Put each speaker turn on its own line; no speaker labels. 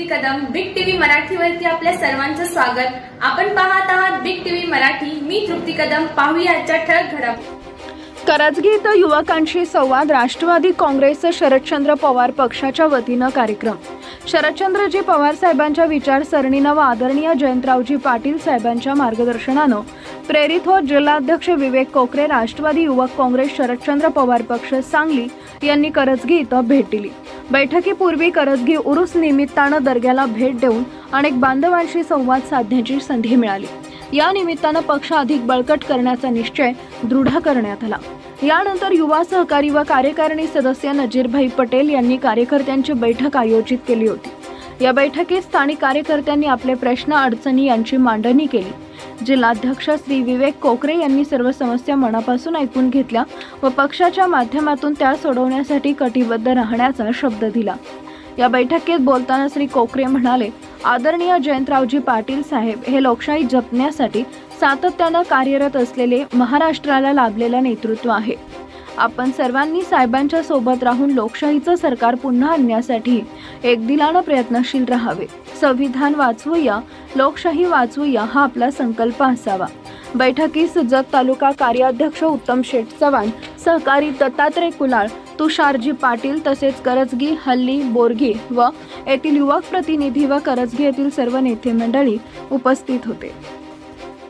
तृप्ती Kadam big TV मराठीवरती आपल्या सर्वांचं स्वागत. आपण पाहत आहात बिग टीव्ही मराठी. मी तृप्ती कदम. पाहूया आजच्या ठळक घडामोडी
करजगी इथं युवकांशी संवाद. राष्ट्रवादी काँग्रेस शरदचंद्र पवार पक्षाच्या वतीनं कार्यक्रम. शरदचंद्रजी पवार साहेबांच्या विचारसरणीनं व आदरणीय जयंतरावजी पाटील साहेबांच्या मार्गदर्शनानं प्रेरित होत जिल्हाध्यक्ष विवेक कोकरे राष्ट्रवादी युवक काँग्रेस शरदचंद्र पवार पक्ष सांगली यांनी करजगी इथं भेट दिली. बैठकीपूर्वी करजगी उरुस निमित्तानं दर्ग्याला भेट देऊन अनेक बांधवांशी संवाद साधण्याची संधी मिळाली. या निमित्तानं पक्ष अधिक बळकट करण्याचा निश्चय दृढ करण्यात आला. यानंतर युवा सहकारी व कार्यकारिणी सदस्य नजीरभाई पटेल यांनी कार्यकर्त्यांची बैठक आयोजित केली होती. या बैठकीत स्थानिक कार्यकर्त्यांनी आपले प्रश्न अडचणी यांची मांडणी केली. जिल्हाध्यक्ष श्री विवेक कोकरे यांनी सर्व समस्या मनापासून ऐकून घेतल्या व पक्षाच्या माध्यमातून त्या सोडवण्यासाठी कटिबद्ध राहण्याचा शब्द दिला. या बैठकीत बोलताना श्री कोकरे म्हणाले आदरणीय जयंतरावजी पाटील साहेब हे लोकशाही जपण्यासाठी सातत्यानं कार्यरत असलेले महाराष्ट्राला लाभलेलं नेतृत्व आहे. आपण सर्वांनी साहेबांच्या सोबत राहून लोकशाहीचं सरकार पुन्हा आणण्यासाठी एकदिलानं प्रयत्नशील राहावे. संविधान वाचवूया लोकशाही वाचवूया हा आपला संकल्प असावा. बैठकीस जत तालुका कार्याध्यक्ष उत्तम शेठ चव्हाण सहकारी दत्तात्रय कुलाळ तुषारजी पाटील तसेच करजगी हल्ली बोरगी व येथील युवक प्रतिनिधी व करजगी येथील सर्व नेते मंडळी उपस्थित होते.